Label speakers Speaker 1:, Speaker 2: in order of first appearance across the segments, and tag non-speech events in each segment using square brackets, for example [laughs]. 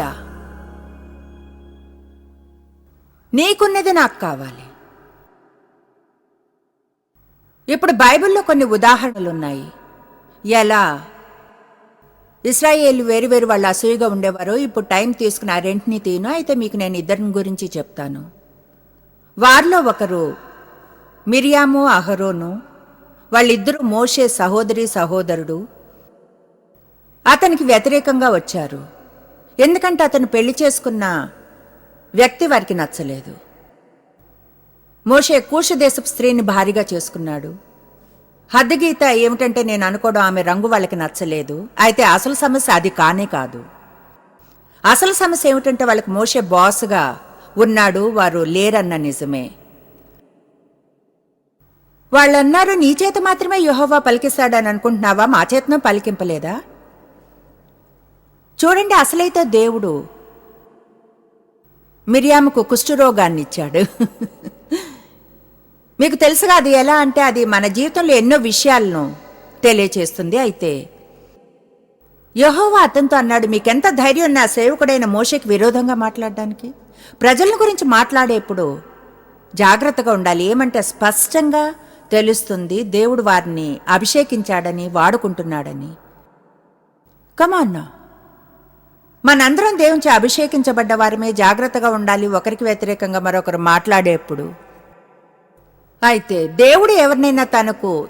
Speaker 1: అసూయ నీకున్నది నాకు కావాలి. ఇప్పుడు బైబిల్లో కొన్ని ఉదాహరణలున్నాయి. ఎలా? ఇస్రాయేల్ వేరు వేరు వాళ్ళు అసూయగా ఉండేవారు. ఇప్పుడు టైం తీసుకుని ఆ రెంట్ని తీను. అయితే మీకు నేను ఇద్దరిని గురించి చెప్తాను. వారిలో ఒకరు మిరియాము అహరోను. వాళ్ళిద్దరూ మోషే సహోదరి సహోదరుడు. అతనికి వ్యతిరేకంగా వచ్చారు. ఎందుకంటే అతను పెళ్ళి చేసుకున్న వ్యక్తి వారికి నచ్చలేదు. మోషే కూష దేశపు స్త్రీని భారీగా చేసుకున్నాడు. హద్దగీత ఏమిటంటే నేను అనుకోవడం ఆమె రంగు వాళ్ళకి నచ్చలేదు. అయితే అసలు సమస్య అది కానే కాదు. అసలు సమస్య ఏమిటంటే వాళ్ళకి మోషే బాస్గా ఉన్నాడు వారు లేరన్న నిజమే. వాళ్ళన్నారు నీ చేత మాత్రమే యుహోవా పలికిస్తాడని అనుకుంటున్నావా? మా చేతనం పలికింపలేదా? చూడండి అసలైతే దేవుడు మిరియాముకు కుష్ఠరోగాన్ని ఇచ్చాడు [laughs] మీకు తెలుసుగా అది ఎలా అంటే అది మన జీవితంలో ఎన్నో విషయాలను తెలియచేస్తుంది. అయితే యహోవా అతనితో అన్నాడు మీకెంత ధైర్యం నా సేవకుడైన మోషకి విరోధంగా మాట్లాడడానికి? ప్రజల గురించి మాట్లాడేప్పుడు జాగ్రత్తగా ఉండాలి. ఏమంటే స్పష్టంగా తెలుస్తుంది దేవుడు వారిని అభిషేకించాడని వాడుకుంటున్నాడని. కమాన్నా మనందరం దేవుంచి అభిషేకించబడ్డ వారిమే జాగ్రత్తగా ఉండాలి. ఒకరికి వ్యతిరేకంగా మరొకరు మాట్లాడేప్పుడు. అయితే దేవుడు ఎవరినైనా తనకు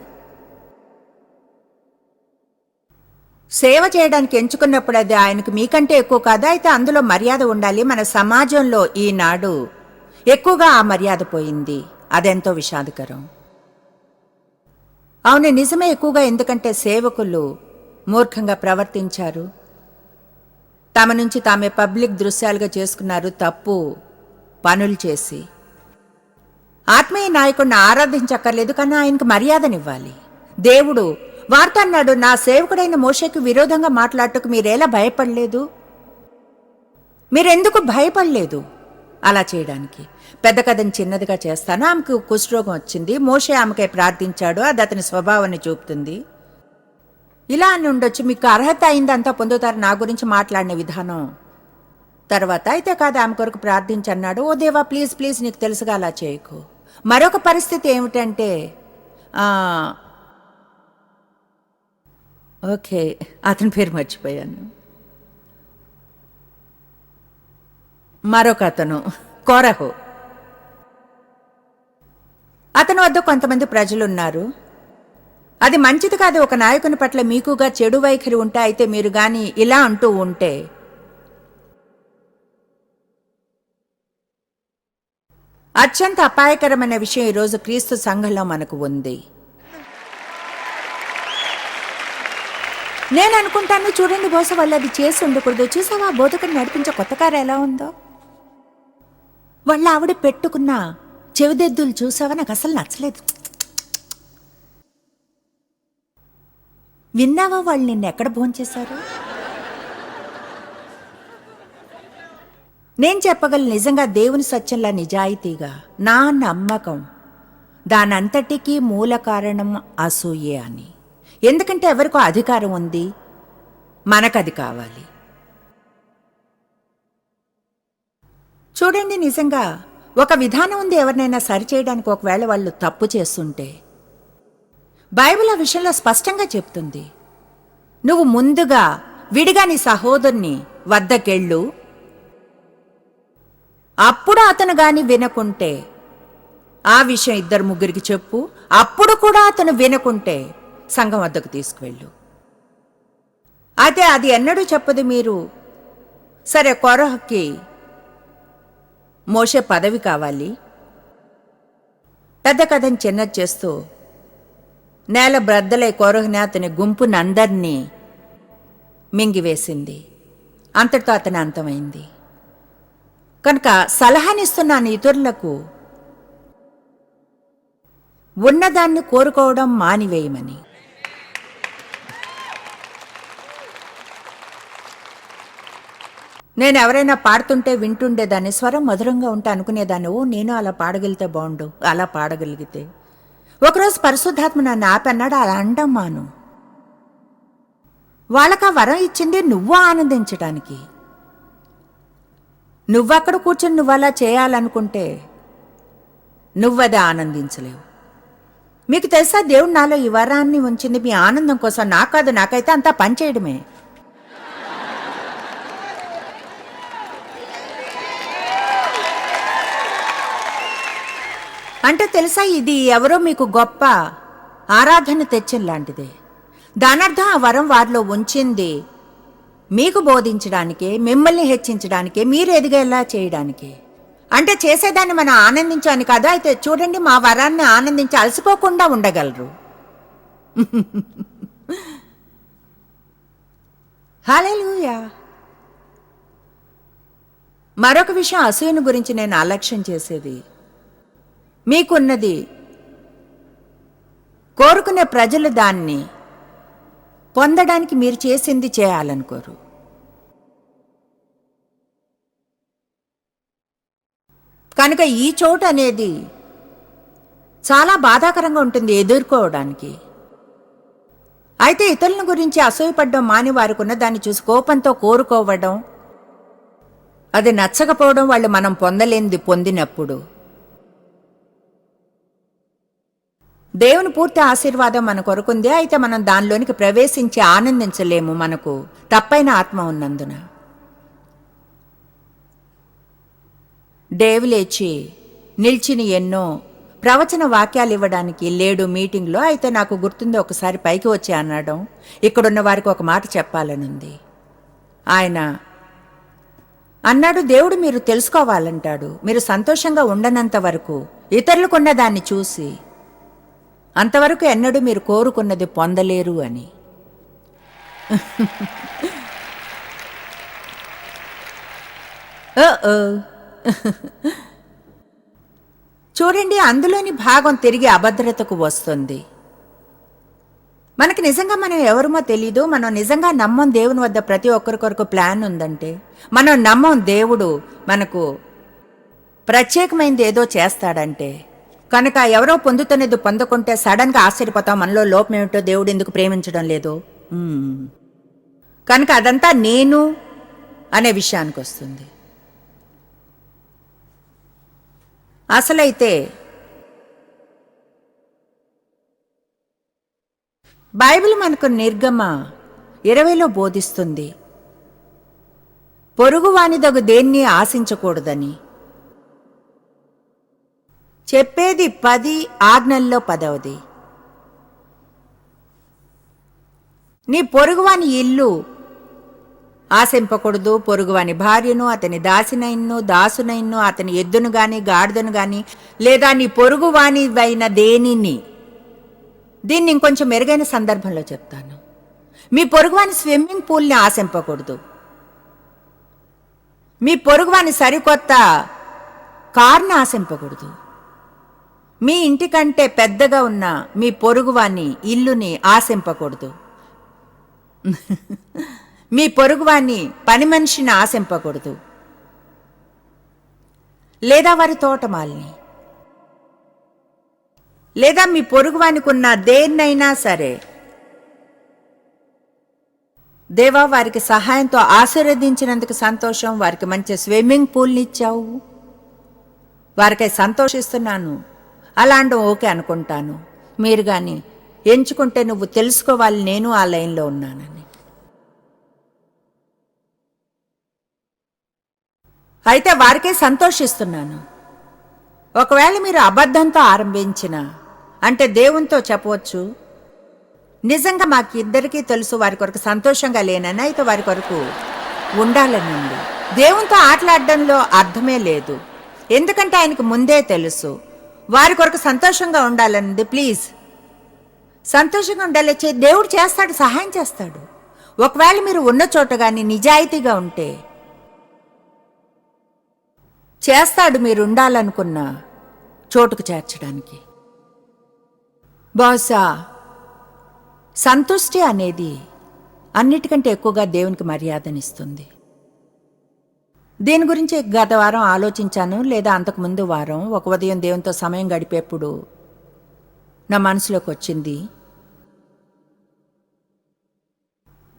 Speaker 1: సేవ చేయడానికి ఎంచుకున్నప్పుడు అది ఆయనకు మీకంటే ఎక్కువ కాదా? అయితే అందులో మర్యాద ఉండాలి. మన సమాజంలో ఈనాడు ఎక్కువగా ఆ మర్యాద పోయింది. అదెంతో విషాదకరం. అవును నిజమే ఎక్కువగా ఎందుకంటే సేవకులు మూర్ఖంగా ప్రవర్తించారు. తమ నుంచి తామే పబ్లిక్ దృశ్యాలుగా చేసుకున్నారు తప్పు పనులు చేసి. ఆత్మీయ నాయకుడిని ఆరాధించక్కర్లేదు కానీ ఆయనకు మర్యాదనివ్వాలి. దేవుడు వార్త అన్నాడు నా సేవకుడైన మోషకు విరోధంగా మాట్లాడటకు మీరేలా భయపడలేదు? మీరెందుకు భయపడలేదు? అలా చేయడానికి. పెద్ద కథని చిన్నదిగా చేస్తాను. ఆమెకు కుష్ఠరోగం వచ్చింది. మోషే ఆమెకై ప్రార్థించాడు. అది అతని స్వభావాన్ని చూపుతుంది. ఇలా అని ఉండొచ్చు. మీకు అర్హత అయిందంతా పొందుతారు నా గురించి మాట్లాడిన విధానం. తర్వాత అయితే కాదు ఆమె కొరకు ప్రార్థించన్నాడు ఓ దేవా ప్లీజ్ ప్లీజ్ నీకు తెలుసుగా అలా చేయకు. మరొక పరిస్థితి ఏమిటంటే ఓకే అతని పేరు మర్చిపోయాను. మరొక అతను కోరహు. అతని వద్ద కొంతమంది ప్రజలున్నారు. అది మంచిది కాదు ఒక నాయకుని పట్ల మీకుగా చెడు వైఖరి ఉంటే అయితే మీరు గాని ఇలా అంటూ ఉంటే. అత్యంత అపాయకరమైన విషయం ఈరోజు క్రీస్తు సంఘంలో మనకు ఉంది. నేను అనుకుంటాను చూడండి బోస వాళ్ళు అది చేసి ఉండకూడదు. చూసావా బోధకుని నడిపించే కొత్త కారు ఎలా ఉందో? వాళ్ళ ఆవిడ పెట్టుకున్న చెవిదెద్దులు చూసావా? నాకు అసలు నచ్చలేదు. విన్నావా వాళ్ళు నిన్న ఎక్కడ భోంచేశారు? నేను చెప్పగలను నిజంగా దేవుని సత్యంలా నిజాయితీగా నా నమ్మకం దానంతటికీ మూల కారణం అసూయే అని. ఎందుకంటే ఎవరికో అధికారం ఉంది మనకది కావాలి. చూడండి నిజంగా ఒక విధానం ఉంది ఎవరినైనా సరిచేయడానికి ఒకవేళ వాళ్ళు తప్పు చేస్తుంటే బైబిల్ ఆ విషయంలో స్పష్టంగా చెప్తుంది. నువ్వు ముందుగా విడిగా నీ సహోదరుని వద్దకెళ్ళు. అప్పుడు అతను గాని వినకుంటే ఆ విషయం ఇద్దరు ముగ్గురికి చెప్పు. అప్పుడు కూడా అతను వినకుంటే సంఘం వద్దకు తీసుకువెళ్ళు. అయితే అది ఎన్నడూ చెప్పదు మీరు. సరే కొరహకి మోసే పదవి కావాలి. పెద్ద కథని చిన్నది చేస్తూ నేల బ్రద్దలై కొరహని అతని గుంపునందర్నీ మింగివేసింది. అంతటితో అతని అంతమైంది. కనుక సలహానిస్తున్నాను ఇతరులకు ఉన్నదాన్ని కోరుకోవడం మానివేయమని. నేను ఎవరైనా పాడుతుంటే వింటుండేదాన్ని స్వరం మధురంగా ఉంటే అనుకునేదాన్ని ఓ నేను అలా పాడగలిగితే బాగుండు అలా పాడగలిగితే ఒకరోజు పరిశుద్ధాత్మ నన్ను ఆపన్నాడు అలా అండమ్మాను మాను. వాళ్ళకా వరం ఇచ్చింది నువ్వు ఆనందించడానికి నువ్వక్కడ కూర్చొని నువ్వు అలా చేయాలనుకుంటే నువ్వది ఆనందించలేవు. మీకు తెలుసా దేవుడు నాలో ఈ వరాన్ని ఉంచింది మీ ఆనందం కోసం నాకు కాదు నాకైతే అంతా పనిచేయడమే అంటే తెలుసా ఇది ఎవరో మీకు గొప్ప ఆరాధన తెచ్చిన లాంటిదే. దానర్థం ఆ వరం వారిలో ఉంచింది. మీకు బోధించడానికే మిమ్మల్ని హెచ్చించడానికే మీరు ఎదిగేలా చేయడానికే. అంటే చేసేదాన్ని మనం ఆనందించాను కదా అయితే చూడండి మా వరాన్ని ఆనందించి అలసిపోకుండా ఉండగలరు. [laughs] హాలేలుయా మరొక విషయం అసూయను గురించి నేను అలక్ష్యం చేసేది. మీకున్నది కోరుకునే ప్రజలు దాన్ని పొందడానికి మీరు చేసింది చేయాలనుకోరు. కనుక ఈ చోటు అనేది చాలా బాధాకరంగా ఉంటుంది ఎదుర్కోవడానికి. అయితే ఇతరుల గురించి అసూయపడ్డం మాని వారికి ఉన్న దాన్ని చూసి కోపంతో కోరుకోవడం అది నచ్చకపోవడం వాళ్ళు మనం పొందలేనిది పొందినప్పుడు దేవుని పూర్తి ఆశీర్వాదం మన కొరకుంది అయితే మనం దానిలోనికి ప్రవేశించి ఆనందించలేము మనకు. తప్పైన ఆత్మ ఉన్నందున. డేవ్ లేచి నిలిచిన ఎన్నో ప్రవచన వాక్యాలు ఇవ్వడానికి లేడు మీటింగ్లో. అయితే నాకు గుర్తుంది ఒకసారి పైకి వచ్చి అనడం. ఇక్కడున్న వారికి ఒక మాట చెప్పాలనుంది. ఆయన అన్నాడు దేవుడు మీరు తెలుసుకోవాలంటాడు. మీరు సంతోషంగా ఉండనంత వరకు ఇతరులకున్న దాన్ని చూసి అంతవరకు ఎన్నడూ మీరు కోరుకున్నది పొందలేరు అని. ఓ చూడండి అందులోని భాగం తిరిగి అభద్రతకు వస్తుంది. మనకి నిజంగా మనం ఎవరమో తెలీదు మనం నిజంగా నమ్మం దేవుని వద్ద ప్రతి ఒక్కరి కొరకు ప్లాన్ ఉందంటే మనం నమ్మం దేవుడు మనకు ప్రత్యేకమైనది ఏదో చేస్తాడంటే కనుక ఎవరో పొందుతున్నది పొందకుంటే సడన్గా ఆశ్చర్యపోతాం. మనలో లోపమేమిటో దేవుడు ఎందుకు ప్రేమించడం లేదు? కనుక అదంతా నేను అనే విషయానికి వస్తుంది. అసలైతే బైబిల్ మనకు నిర్గమ ఇరవైలో బోధిస్తుంది పొరుగువానిదగు దేన్ని ఆశించకూడదని. చెప్పేది పది ఆజ్ఞల్లో పదవది. నీ పొరుగువాని ఇల్లు ఆశింపకూడదు పొరుగువాని భార్యను అతని దాసినైన్ను దాసునైన్ను అతని ఎద్దును గాని గాడిదను గాని లేదా నీ పొరుగువానివైన దేనిని. దీన్ని ఇంకొంచెం మెరుగైన సందర్భంలో చెప్తాను. మీ పొరుగువాని స్విమ్మింగ్ పూల్ని ఆశింపకూడదు. మీ పొరుగువాని సరికొత్త కార్ని ఆశింపకూడదు. మీ ఇంటికంటే పెద్దగా ఉన్న మీ పొరుగువాని ఇల్లుని ఆశింపకూడదు. మీ పొరుగువాన్ని పని మనిషిని ఆశింపకూడదు. లేదా వారి తోటమాలిని. లేదా మీ పొరుగువానికి ఉన్న దేన్నైనా సరే. దేవా వారికి సహాయంతో ఆశీర్వదించినందుకు సంతోషం. వారికి మంచి స్విమ్మింగ్ పూల్ని ఇచ్చావు. వారికై సంతోషిస్తున్నాను. అలాండం ఓకే అనుకుంటాను. మీరు కానీ ఎంచుకుంటే నువ్వు తెలుసుకోవాలి నేను ఆ లైన్లో ఉన్నానని. అయితే వారికే సంతోషిస్తున్నాను. ఒకవేళ మీరు అబద్ధంతో ఆరంభించిన అంటే దేవునితో చెప్పవచ్చు నిజంగా మాకు ఇద్దరికీ తెలుసు వారి కొరకు సంతోషంగా లేనని అయితే వారి కొరకు ఉండాలని ఉంది దేవునితో ఆటలాడడంలో అర్థమే లేదు. ఎందుకంటే ఆయనకు ముందే తెలుసు. వారి కొరకు సంతోషంగా ఉండాలన్నది ప్లీజ్ సంతోషంగా ఉండాలి. చే- దేవుడు చేస్తాడు సహాయం చేస్తాడు. ఒకవేళ మీరు ఉన్న చోట కానీ నిజాయితీగా ఉంటే చేస్తాడు మీరు ఉండాలనుకున్న చోటుకు చేర్చడానికి. బహుశా సంతుష్టి అనేది అన్నిటికంటే ఎక్కువగా దేవునికి మర్యాదనిస్తుంది. దీని గురించి గత వారం ఆలోచించాను లేదా అంతకుముందు వారం ఒక ఉదయం దేవునితో సమయం గడిపేప్పుడు నా మనసులోకి వచ్చింది.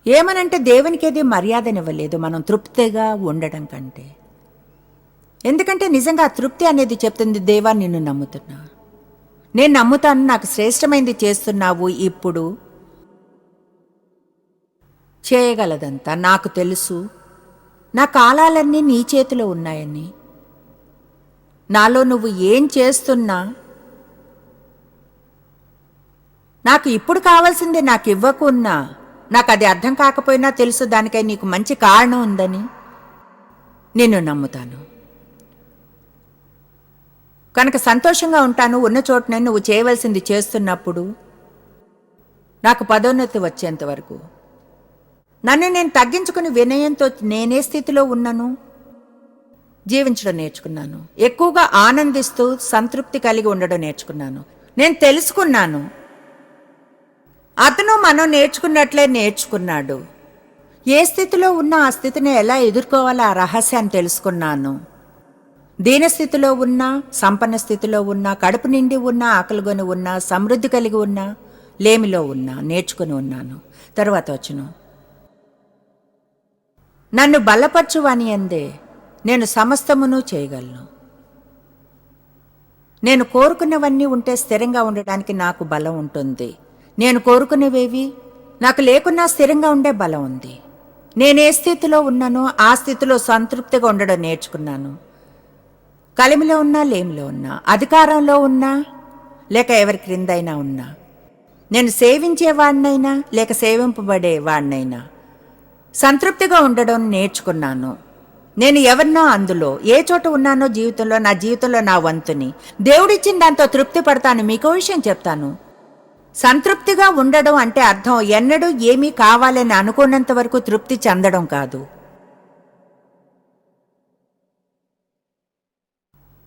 Speaker 1: ఏమనంటే దేవునికి ఏది మర్యాదనివ్వలేదు మనం తృప్తిగా ఉండడం కంటే. ఎందుకంటే నిజంగా తృప్తి అనేది చెప్తుంది దేవా నిన్ను నమ్ముతున్నా. నేను నమ్ముతాను నాకు శ్రేష్టమైంది చేస్తున్నావు ఇప్పుడు చేయగలదంతా. నాకు తెలుసు నా కాలాలన్నీ నీ చేతిలో ఉన్నాయని. నాలో నువ్వు ఏం చేస్తున్నా? నాకు ఇప్పుడు కావాల్సిందే నాకు ఇవ్వకున్నా నాకు అది అర్థం కాకపోయినా తెలుసు దానికై నీకు మంచి కారణం ఉందని నిన్ను నమ్ముతాను. కనుక సంతోషంగా ఉంటాను ఉన్న చోటనే నువ్వు చేయవలసింది చేస్తున్నప్పుడు నాకు పదోన్నతి వచ్చేంత వరకు. నన్ను నేను తగ్గించుకుని వినయంతో నేనే స్థితిలో ఉన్నాను. జీవించడం నేర్చుకున్నాను. ఎక్కువగా ఆనందిస్తూ సంతృప్తి కలిగి ఉండడం నేర్చుకున్నాను. నేను తెలుసుకున్నాను. అతను మనం నేర్చుకున్నట్లే నేర్చుకున్నాడు. ఏ స్థితిలో ఉన్నా ఆ స్థితిని ఎలా ఎదుర్కోవాలో ఆ రహస్యాన్ని తెలుసుకున్నాను. దీనస్థితిలో ఉన్నా సంపన్న స్థితిలో ఉన్నా కడుపు నిండి ఉన్నా ఆకలిగొని ఉన్నా సమృద్ధి కలిగి ఉన్నా లేమిలో ఉన్నా నేర్చుకుని ఉన్నాను. తర్వాత వచ్చును. నన్ను బలపరచువని అందే నేను సమస్తమును చేయగలను. నేను కోరుకున్నవన్నీ ఉంటే స్థిరంగా ఉండటానికి నాకు బలం ఉంటుంది. నేను కోరుకునేవేవి? నాకు లేకున్నా స్థిరంగా ఉండే బలం ఉంది. నేనే స్థితిలో ఉన్నానో ఆ స్థితిలో సంతృప్తిగా ఉండడం నేర్చుకున్నాను. కలిమిలో ఉన్నా లేమిలో ఉన్నా అధికారంలో ఉన్నా లేక ఎవరి క్రిందైనా ఉన్నా. నేను సేవించే వాడినైనా లేక సేవింపబడే వాడినైనా. సంతృప్తిగా ఉండడం నేర్చుకున్నాను. నేను ఎవరినో అందులో ఏ చోట ఉన్నానో జీవితంలో నా జీవితంలో నా వంతుని దేవుడిచ్చిన దాంతో తృప్తి పడతాను మీకో విషయం చెప్తాను. సంతృప్తిగా ఉండడం అంటే అర్థం ఎన్నడూ ఏమీ కావాలని అనుకున్నంత వరకు తృప్తి చెందడం కాదు.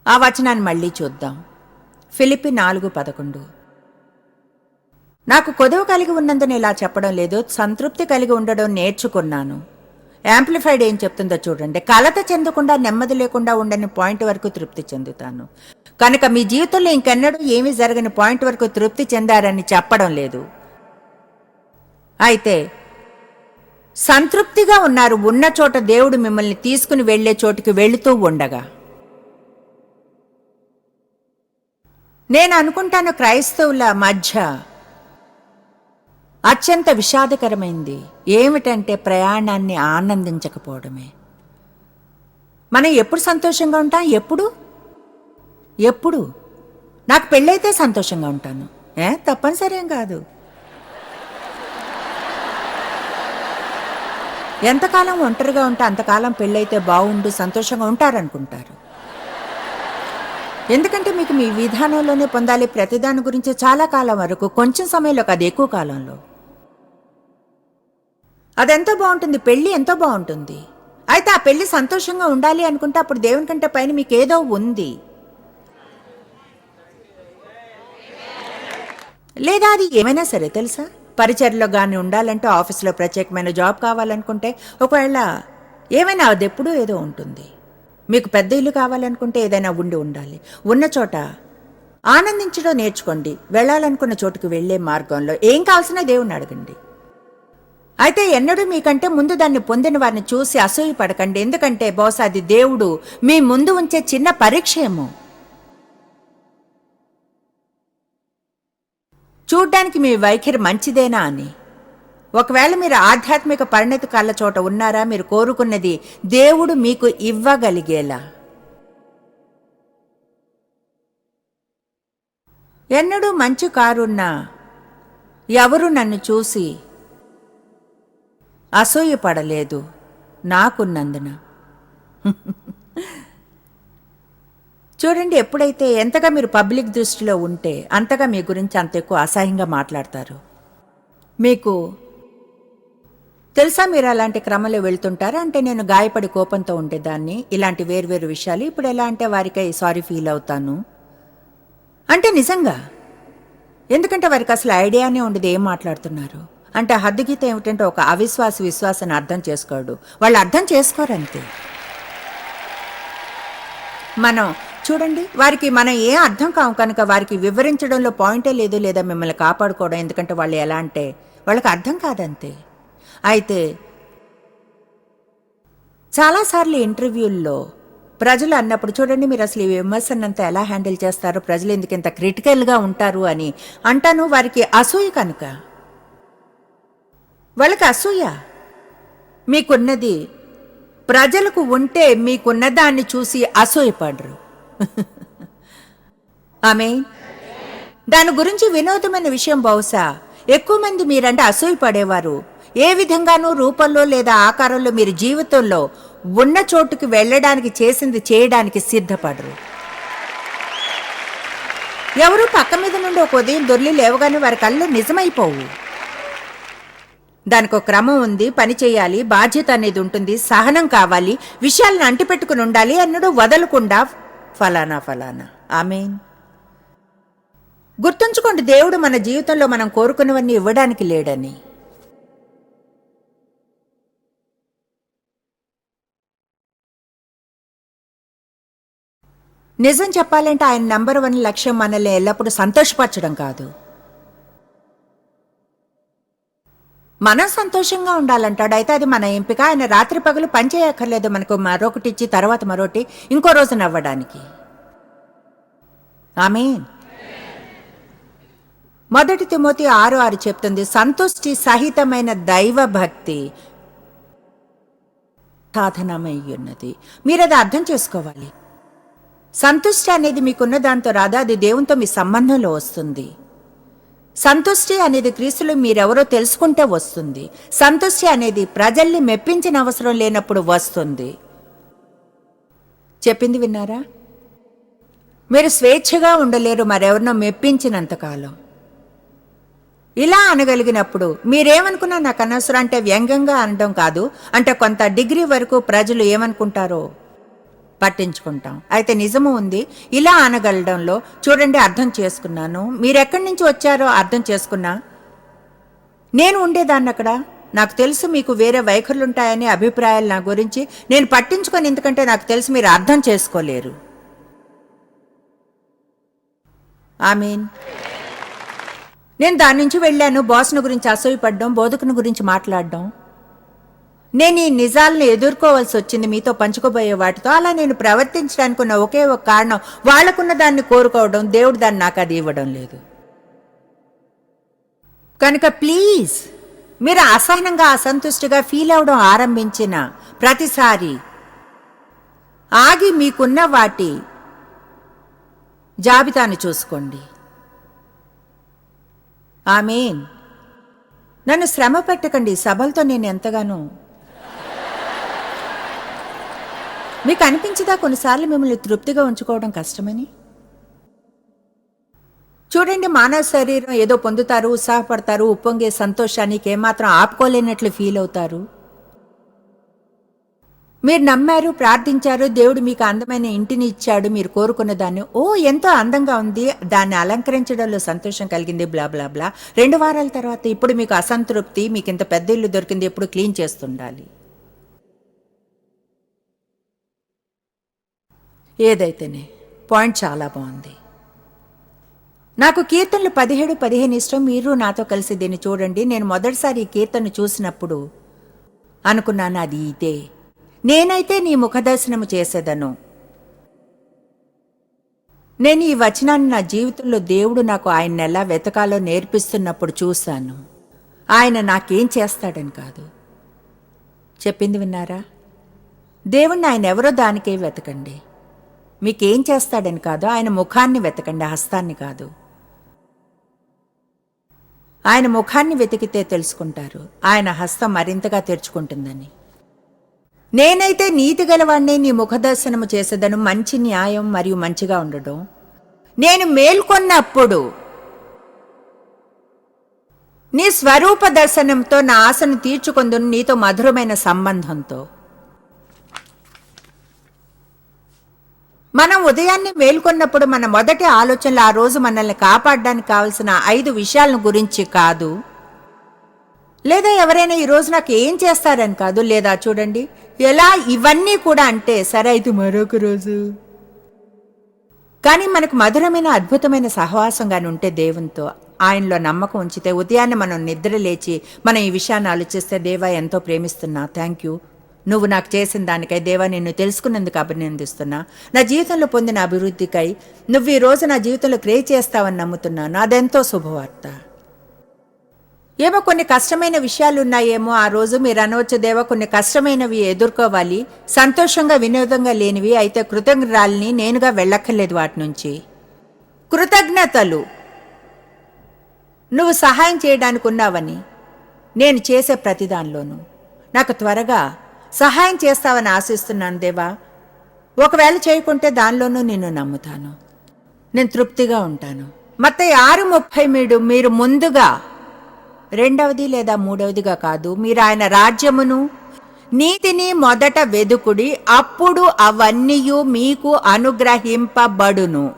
Speaker 1: ఆ వచనాన్ని మళ్ళీ చూద్దాం. ఫిలిపి నాలుగు పదకొండు. నాకు కొదవ కలిగి ఉన్నందున ఇలా చెప్పడం లేదు సంతృప్తి కలిగి ఉండడం నేర్చుకున్నాను. యాంప్లిఫైడ్ ఏం చెప్తుందో చూడండి. కలత చెందకుండా నెమ్మది లేకుండా ఉండని పాయింట్ వరకు తృప్తి చెందుతాను. కనుక మీ జీవితంలో ఇంకెన్నడూ ఏమీ జరగని పాయింట్ వరకు తృప్తి చెందారని చెప్పడం లేదు. అయితే సంతృప్తిగా ఉన్నారు ఉన్న చోట దేవుడు మిమ్మల్ని తీసుకుని వెళ్ళే చోటికి వెళుతూ ఉండగా. నేను అనుకుంటాను క్రైస్తవుల మధ్య అత్యంత విషాదకరమైంది. ఏమిటంటే ప్రయాణాన్ని ఆనందించకపోవడమే. మనం ఎప్పుడు సంతోషంగా ఉంటాం? ఎప్పుడు? ఎప్పుడు? నాకు పెళ్ళైతే సంతోషంగా ఉంటాను. ఏ? తప్పనిసరి ఏం కాదు. ఎంతకాలం ఒంటరిగా ఉంటే అంతకాలం పెళ్ళైతే బాగుండు సంతోషంగా ఉంటారనుకుంటారు. ఎందుకంటే మీకు మీ విధానంలోనే పొందాలి ప్రతిదాని గురించి చాలా కాలం వరకు కొంచెం సమయంలో కాదు ఎక్కువ కాలంలో. అదెంతో బాగుంటుంది పెళ్ళి ఎంతో బాగుంటుంది. అయితే ఆ పెళ్ళి సంతోషంగా ఉండాలి అనుకుంటే అప్పుడు దేవుని కంటే పైన మీకు ఏదో ఉంది. లేదా అది ఏమైనా సరే తెలుసా? పరిచయలో కానీ ఉండాలంటే ఆఫీస్లో ప్రత్యేకమైన జాబ్ కావాలనుకుంటే ఒకవేళ ఏమైనా అది ఎప్పుడూ ఏదో ఉంటుంది. మీకు పెద్ద ఇల్లు కావాలనుకుంటే ఏదైనా ఉండి ఉండాలి. ఉన్న చోట ఆనందించడం నేర్చుకోండి. వెళ్ళాలనుకున్న చోటుకు వెళ్ళే మార్గంలో ఏం కావాల్సిన దేవుణ్ణి అడగండి. అయితే ఎన్నడూ మీకంటే ముందు దాన్ని పొందిన వారిని చూసి అసూయ పడకండి. ఎందుకంటే బహుశా అది దేవుడు మీ ముందు ఉంచే చిన్న పరీక్ష చూడ్డానికి మీ వైఖరి మంచిదేనా అని. ఒకవేళ మీరు ఆధ్యాత్మిక పరిణతి కళ్ళ చోట ఉన్నారా మీరు కోరుకున్నది దేవుడు మీకు ఇవ్వగలిగేలా. ఎన్నడూ మంచి కారున్నా ఎవరు నన్ను చూసి అసూయపడలేదు నాకున్నందున. చూడండి ఎప్పుడైతే ఎంతగా మీరు పబ్లిక్ దృష్టిలో ఉంటే అంతగా మీ గురించి అంత ఎక్కువ అసహ్యంగా మాట్లాడతారు. మీకు తెలుసా మీరు అలాంటి క్రమంలో వెళ్తుంటారా? అంటే నేను గాయపడి కోపంతో ఉండేదాన్ని ఇలాంటి వేర్వేరు విషయాలు. ఇప్పుడు ఎలా అంటే వారికై సారీ ఫీల్ అవుతాను. అంటే నిజంగా? ఎందుకంటే వారికి అసలు ఐడియానే ఉండదు ఏం మాట్లాడుతున్నారు. అంటే హద్దుగీత ఏమిటంటే ఒక అవిశ్వాస విశ్వాసాన్ని అర్థం చేసుకోడు. వాళ్ళు అర్థం చేసుకోరంతే. మనం చూడండి వారికి మనం ఏ అర్థం కావు కనుక వారికి వివరించడంలో పాయింటే లేదు లేదా మిమ్మల్ని కాపాడుకోవడం ఎందుకంటే వాళ్ళు ఎలా అంటే వాళ్ళకి అర్థం కాదంతే. అయితే చాలాసార్లు ఇంటర్వ్యూల్లో ప్రజలు అన్నప్పుడు చూడండి మీరు అసలు ఈ విమర్శనంతా ఎలా హ్యాండిల్ చేస్తారో? ప్రజలు ఎందుకు ఇంత క్రిటికల్గా ఉంటారు అని అంటాను వారికి అసూయ కనుక. వాళ్ళకి అసూయ. మీకున్నది ప్రజలకు ఉంటే మీకున్న దాన్ని చూసి అసూయపడరు. [laughs] ఆమె దాని గురించి వినోదమైన విషయం బహుశా ఎక్కువ మంది మీరంటే అసూయపడేవారు. ఏ విధంగానూ రూపంలో లేదా ఆకారంలో మీరు జీవితంలో ఉన్న చోటుకి వెళ్ళడానికి చేసింది చేయడానికి సిద్ధపడరు. ఎవరు పక్క మీద నుండి ఒక ఉదయం దొర్లి లేవగానే వారి కళ్ళు నిజమైపోవు. దానికి ఒక క్రమం ఉంది పని చేయాలి బాధ్యత అనేది ఉంటుంది సహనం కావాలి విషయాలను అంటిపెట్టుకుని ఉండాలి అన్నడు వదలకుండా ఫలానా ఫలానా. ఆమెన్. గుర్తుంచుకోండి దేవుడు మన జీవితంలో మనం కోరుకున్నవన్నీ ఇవ్వడానికి లేడని. నిజం చెప్పాలంటే ఆయన నంబర్ వన్ లక్ష్యం మనల్ని ఎల్లప్పుడూ సంతోషపరచడం కాదు. మనం సంతోషంగా ఉండాలంటాడు. అయితే అది మన ఎంపిక. ఆయన రాత్రి పగలు పనిచేయక్కర్లేదు మనకు. మరొకటి ఇచ్చి తర్వాత మరొకటి ఇంకో రోజు నవ్వడానికి. ఆమె మొదటి తిమోతి ఆరు ఆరు చెప్తుంది. సంతుష్టి సహితమైన దైవ భక్తి సాధనమై ఉన్నది మీరు అది అర్థం చేసుకోవాలి. సంతుష్టి అనేది మీకున్న దాంతో రాదా? అది దేవునితో మీ సంబంధంలో వస్తుంది. సంతుష్టి అనేది క్రీస్తులు మీరెవరో తెలుసుకుంటే వస్తుంది. సంతుష్టి అనేది ప్రజల్ని మెప్పించిన అవసరం లేనప్పుడు వస్తుంది. చెప్పింది విన్నారా? మీరు స్వేచ్ఛగా ఉండలేరు మరెవరినో మెప్పించినంతకాలం. ఇలా అనగలిగినప్పుడు మీరేమనుకున్నా నాకు అనవసరం అంటే వ్యంగ్యంగా అనడం కాదు. అంటే కొంత డిగ్రీ వరకు ప్రజలు ఏమనుకుంటారో? పట్టించుకుంటాం. అయితే నిజము ఉంది ఇలా అనగలడంలో చూడండి అర్థం చేసుకున్నాను. మీరెక్కడి నుంచి వచ్చారో అర్థం చేసుకున్నా. నేను ఉండేదాన్ని అక్కడ నాకు తెలుసు మీకు వేరే వైఖరులుంటాయని అభిప్రాయాలు నా గురించి. నేను పట్టించుకొని ఎందుకంటే నాకు తెలుసు మీరు అర్థం చేసుకోలేరు. ఐ మీన్ నేను దాని నుంచి వెళ్ళాను బాస్ను గురించి అసూయపడడం బోధకుని గురించి మాట్లాడడం. నేను ఈ నిజాలను ఎదుర్కోవాల్సి వచ్చింది మీతో పంచుకోబోయే వాటితో. అలా నేను ప్రవర్తించడానికి ఉన్న ఒకే ఒక కారణం వాళ్ళకున్న దాన్ని కోరుకోవడం దేవుడు దాన్ని నాకు అది ఇవ్వడం లేదు. కనుక ప్లీజ్ మీరు అసహనంగా అసంతుష్టిగా ఫీల్ అవడం ఆరంభించిన ప్రతిసారి ఆగి మీకున్న వాటి జాబితాను చూసుకోండి. ఆమెన్. నన్ను శ్రమ పెట్టకండి సభలతో నేను ఎంతగానో మీకు అనిపించదా కొన్నిసార్లు మిమ్మల్ని తృప్తిగా ఉంచుకోవడం కష్టమని? చూడండి మానవ శరీరం ఏదో పొందుతారు ఉత్సాహపడతారు ఉప్పొంగే సంతోషానికి ఏమాత్రం ఆపుకోలేనట్లు ఫీల్ అవుతారు. మీరు నమ్మారు ప్రార్థించారు దేవుడు మీకు అందమైన ఇంటిని ఇచ్చాడు మీరు కోరుకున్న దాన్ని ఓ ఎంతో అందంగా ఉంది దాన్ని అలంకరించడంలో సంతోషం కలిగింది బ్లా బ్లా బ్లా. రెండు వారాల తర్వాత ఇప్పుడు మీకు అసంతృప్తి మీకు ఇంత పెద్ద ఇల్లు దొరికింది ఎప్పుడు క్లీన్ చేస్తుండాలి. ఏదైతేనే పాయింట్ చాలా బాగుంది. నాకు కీర్తనలు పదిహేడు పదిహేను ఇష్టం. మీరు నాతో కలిసి దీన్ని చూడండి. నేను మొదటిసారి ఈ కీర్తన చూసినప్పుడు అనుకున్నాను అది ఇదే. నేనైతే నీ ముఖదర్శనము చేసేదను. నేను ఈ వచనాన్ని నా జీవితంలో దేవుడు నాకు ఆయన ఎలా వెతకాలో నేర్పిస్తున్నప్పుడు చూశాను. ఆయన నాకేం చేస్తాడని కాదు. చెప్పింది విన్నారా? దేవుణ్ణి ఆయన ఎవరో దానికే వెతకండి. మీకేం చేస్తాడని కాదు ఆయన ముఖాన్ని వెతకండి హస్తాన్ని కాదు. ఆయన ముఖాన్ని వెతికితే తెలుసుకుంటారు ఆయన హస్తం మరింతగా తెరుచుకుంటుందని. నేనైతే నీతి గలవాణ్ణి నీ ముఖదర్శనము చేసేదను మంచి న్యాయం మరియు మంచిగా ఉండడం. నేను మేల్కొన్నప్పుడు నీ స్వరూప దర్శనంతో నా ఆశను తీర్చుకుందును నీతో మధురమైన సంబంధంతో. మనం ఉదయాన్నే మేల్కొన్నప్పుడు మన మొదటి ఆలోచనలు ఆ రోజు మనల్ని కాపాడడానికి కావలసిన ఐదు విషయాలను గురించి కాదు. లేదా ఎవరైనా ఈ రోజు నాకు ఏం చేస్తారని కాదు లేదా చూడండి ఎలా ఇవన్నీ కూడా అంటే సరే అయితే మరొక రోజు. కానీ మనకు మధురమైన అద్భుతమైన సహవాసంగాని ఉంటే దేవునితో ఆయనలో నమ్మకం ఉంచితే ఉదయాన్నే మనం నిద్ర లేచి మనం ఈ విషయాన్ని ఆలోచిస్తే దేవా ఎంతో ప్రేమిస్తున్నా థ్యాంక్ యూ. నువ్వు నాకు చేసిన దానికై దేవా నిన్ను తెలుసుకున్నందుకు అభినందిస్తున్నా. నా జీవితంలో పొందిన అభివృద్ధికై నువ్వు ఈ రోజు నా జీవితంలో క్రే చేస్తావని నమ్ముతున్నాను. అదెంతో శుభవార్త. ఏమో కొన్ని కష్టమైన విషయాలు ఉన్నాయేమో ఆ రోజు మీరు అనవచ్చు దేవా కొన్ని కష్టమైనవి ఎదుర్కోవాలి సంతోషంగా వినోదంగా లేనివి అయితే కృతజ్ఞరాల్ని నేనుగా వెళ్ళక్కర్లేదు వాటి నుంచి. కృతజ్ఞతలు. నువ్వు సహాయం చేయడానికి ఉన్నావని నేను చేసే ప్రతి దానిలోనూ నాకు త్వరగా సహాయం చేస్తావని ఆశిస్తున్నాను దేవా. ఒకవేళ చేయకుంటే దానిలోనూ నిన్ను నమ్ముతాను. నేను తృప్తిగా ఉంటాను. మత ఆరు ముప్పై మీడు మీరు ముందుగా రెండవది లేదా మూడవదిగా కాదు మీరు ఆయన రాజ్యమును నీతిని మొదట వెదుకుడి అప్పుడు అవన్నీ మీకు అనుగ్రహింపబడును.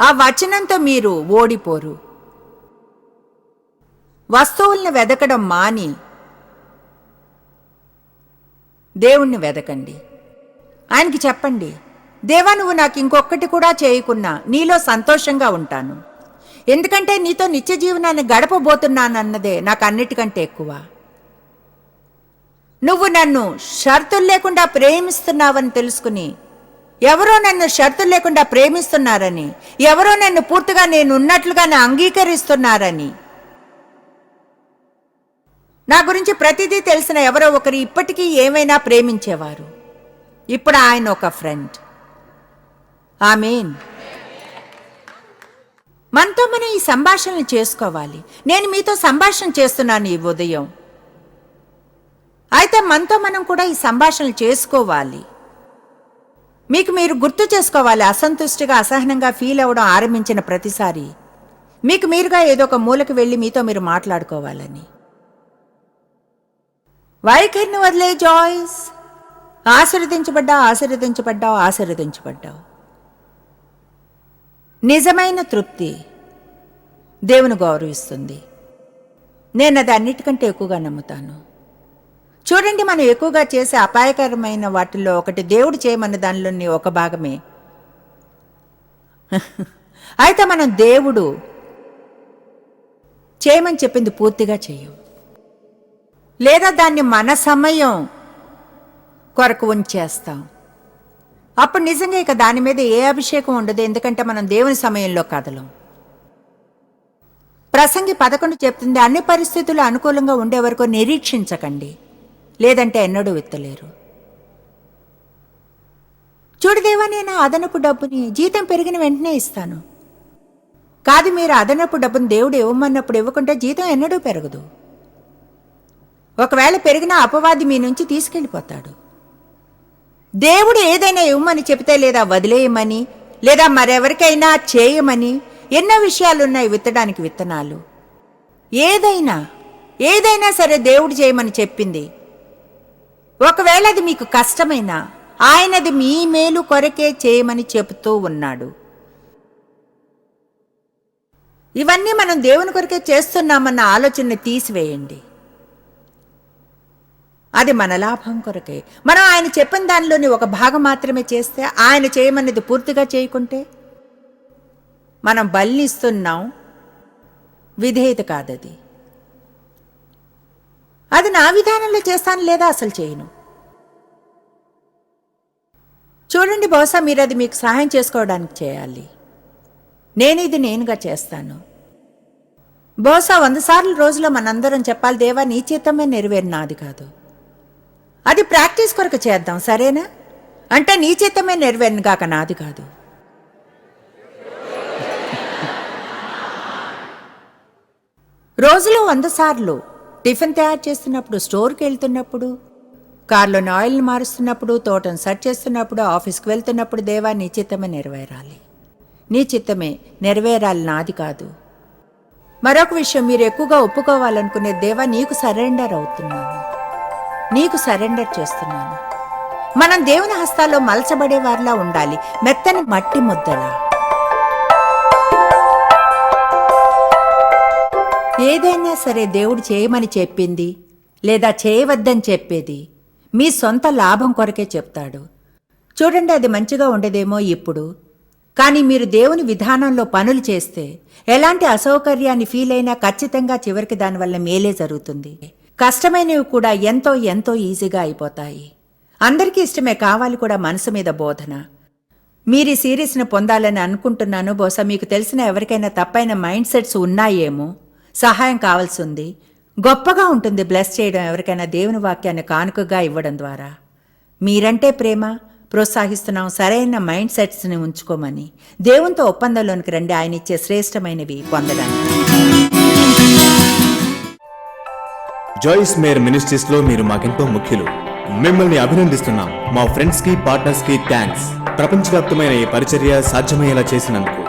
Speaker 1: ఆ వచనంతో మీరు ఓడిపోరు. వస్తువుల్ని వెదకడం మాని దేవుణ్ణి వెదకండి. ఆయనకి చెప్పండి దేవా నువ్వు నాకు ఇంకొకటి కూడా చేయకున్నా నీలో సంతోషంగా ఉంటాను. ఎందుకంటే నీతో నిత్య జీవనాన్ని గడపబోతున్నానన్నదే నాకు అన్నిటికంటే ఎక్కువ. నువ్వు నన్ను షరతులు లేకుండా ప్రేమిస్తున్నావని తెలుసుకుని ఎవరో నన్ను షరతులు లేకుండా ప్రేమిస్తున్నారని ఎవరో నన్ను పూర్తిగా నేను ఉన్నట్లుగానే అంగీకరిస్తున్నారని నా గురించి ప్రతిదీ తెలిసిన ఎవరో ఒకరు ఇప్పటికీ ఏమైనా ప్రేమించేవారు. ఇప్పుడు ఆయన ఒక ఫ్రెండ్ ఆమెన్ మనతో మనం ఈ సంభాషణలు చేసుకోవాలి. నేను మీతో సంభాషణ చేస్తున్నాను ఈ ఉదయం. అయితే మనతో మనం కూడా ఈ సంభాషణలు చేసుకోవాలి. మీకు మీరు గుర్తు చేసుకోవాలి అసంతుష్టిగా అసహనంగా ఫీల్ అవ్వడం ఆరంభించిన ప్రతిసారి. మీకు మీరుగా ఏదో ఒక మూలకు వెళ్ళి మీతో మీరు మాట్లాడుకోవాలని. వైఖరిని వదిలే జాయిస్? ఆశీర్వదించబడ్డావు ఆశీర్వదించబడ్డావు ఆశీర్వదించబడ్డావు. నిజమైన తృప్తి దేవుని గౌరవిస్తుంది. నేను అది అన్నిటికంటే ఎక్కువగా నమ్ముతాను. చూడండి మనం ఎక్కువగా చేసే అపాయకరమైన వాటిల్లో ఒకటి దేవుడు చేయమన్న దానిలోని ఒక భాగమే. [laughs] అయితే మనం దేవుడు చేయమని చెప్పింది పూర్తిగా చేయం లేదా దాన్ని మన సమయం కొరకు ఉంచేస్తాం. అప్పుడు నిజంగా ఇక దాని మీద ఏ అభిషేకం ఉండదు ఎందుకంటే మనం దేవుని సమయంలో కదలం. ప్రసంగి పదకొండు చెప్తుంది అన్ని పరిస్థితులు అనుకూలంగా ఉండే వరకు నిరీక్షించకండి లేదంటే ఎన్నడూ విత్తలేరు. చూడు దేవా నేను అదనపు డబ్బుని జీతం పెరిగిన వెంటనే ఇస్తాను. కాదు మీరు అదనపు డబ్బుని దేవుడు ఇవ్వమన్నప్పుడు ఇవ్వకుంటే జీతం ఎన్నడూ పెరగదు. ఒకవేళ పెరిగిన అపవాది మీ నుంచి తీసుకెళ్ళిపోతాడు. దేవుడు ఏదైనా ఇవ్వమని చెబితే లేదా వదిలేయమని లేదా మరెవరికైనా చేయమని ఎన్నో విషయాలున్నాయి విత్తడానికి విత్తనాలు. ఏదైనా ఏదైనా సరే దేవుడు చేయమని చెప్పింది. ఒకవేళ అది మీకు కష్టమైనా ఆయనది మీ మేలు కొరకే చేయమని చెబుతూ ఉన్నాడు. ఇవన్నీ మనం దేవుని కొరకే చేస్తున్నామన్న ఆలోచనని తీసివేయండి. అది మన లాభం కొరకే. మనం ఆయన చెప్పిన దానిలోని ఒక భాగం మాత్రమే చేస్తే ఆయన చేయమన్నది పూర్తిగా చేయకుంటే? మనం బలినిస్తున్నాం విధేయత కాదది. అది నా విధానంలో చేస్తాను లేదా అసలు చేయను. చూడండి బహుశా మీరు అది మీకు సహాయం చేసుకోవడానికి చేయాలి. నేను ఇది నేనుగా చేస్తాను. బహుశా వంద సార్లు రోజులో మనందరం చెప్పాలి దేవా నీ చిత్తమే నెరవేరు నాది కాదు. అది ప్రాక్టీస్ కొరకు చేద్దాం సరేనా? అంటే నీ చిత్తమే నెరవేరును గాక నాది కాదు. రోజులో వంద సార్లు టిఫిన్ తయారు చేస్తున్నప్పుడు స్టోర్కి వెళ్తున్నప్పుడు కార్లోని ఆయిల్ని మారుస్తున్నప్పుడు తోటను సెట్ చేస్తున్నప్పుడు ఆఫీస్కి వెళ్తున్నప్పుడు దేవా నీ చిత్తమే నెరవేరాలి. నీ చిత్తమే నెరవేరాలి నాది కాదు. మరొక విషయం మీరు ఎక్కువగా ఒప్పుకోవాలనుకునే దేవా నీకు సరెండర్ అవుతున్నాను. నీకు సరెండర్ చేస్తున్నాను. మనం దేవుని హస్తాల్లో మలచబడే వారిలా ఉండాలి. మెత్తని మట్టి ముద్దలా. ఏదైనా సరే దేవుడు చేయమని చెప్పింది లేదా చేయవద్దని చెప్పేది మీ సొంత లాభం కొరకే చెప్తాడు. చూడండి అది మంచిగా ఉండదేమో ఇప్పుడు. కానీ మీరు దేవుని విధానంలో పనులు చేస్తే ఎలాంటి అసౌకర్యాన్ని ఫీల్ అయినా ఖచ్చితంగా చివరికి దానివల్ల మేలే జరుగుతుంది. కష్టమైనవి కూడా ఎంతో ఎంతో ఈజీగా అయిపోతాయి. అందరికీ ఇష్టమే కావాలి కూడా మనసు మీద బోధన. మీరు ఈ సిరీస్ను పొందాలని అనుకుంటున్నాను. బహుశా మీకు తెలిసిన ఎవరికైనా తప్పైన మైండ్ సెట్స్ ఉన్నాయేమో. సహాయం కావాల్సి ఉంది. గొప్పగా ఉంటుంది బ్లెస్ చేయడం ఎవరికైనా దేవుని వాక్యాన్ని కానుకగా ఇవ్వడం ద్వారా. మీరంటే ప్రేమ ప్రోత్సహిస్తున్నాం. సరైన మైండ్ సెట్స్ని ఉంచుకోమని. దేవునితో ఒప్పందంలోనికి రండి. ఆయన ఇచ్చే శ్రేష్టమైనవి పొందడానికి.
Speaker 2: జాయిస్ మేర్ మినిస్ట్రీస్లో మీరు మాకెంతో ముఖ్యులు. మిమ్మల్ని అభినందిస్తున్నాం. మా ఫ్రెండ్స్కి పార్ట్నర్స్కి థ్యాంక్స్ ప్రపంచవ్యాప్తమైన ఈ పరిచర్య సాధ్యమయ్యేలా చేసినందుకు.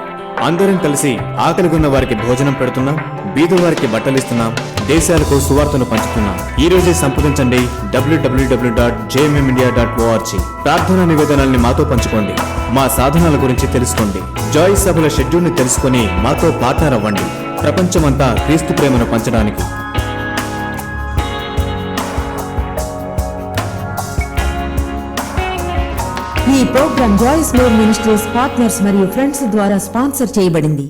Speaker 2: అందరం కలిసి ఆకలిగొన్న వారికి భోజనం పెడుతున్నాం బీద వారికి బట్టలిస్తున్నాం దేశాలకు సువార్తను పంచుతున్నాం. ఈ రోజే సంప్రదించండి W W W dot J M M India dot O R G ప్రార్థనా నివేదనల్ని మాతో పంచుకోండి. మా సాధనాల గురించి తెలుసుకోండి. జాయిస్ సభల షెడ్యూల్ని తెలుసుకుని మాతో పార్ట్నర్ అవ్వండి ప్రపంచమంతా క్రీస్తు ప్రేమను పంచడానికి.
Speaker 3: ఈ program Joyce Meyer ministries partners మరియు ఫ్రెండ్స్ ద్వారా స్పాన్సర్ చేయబడింది.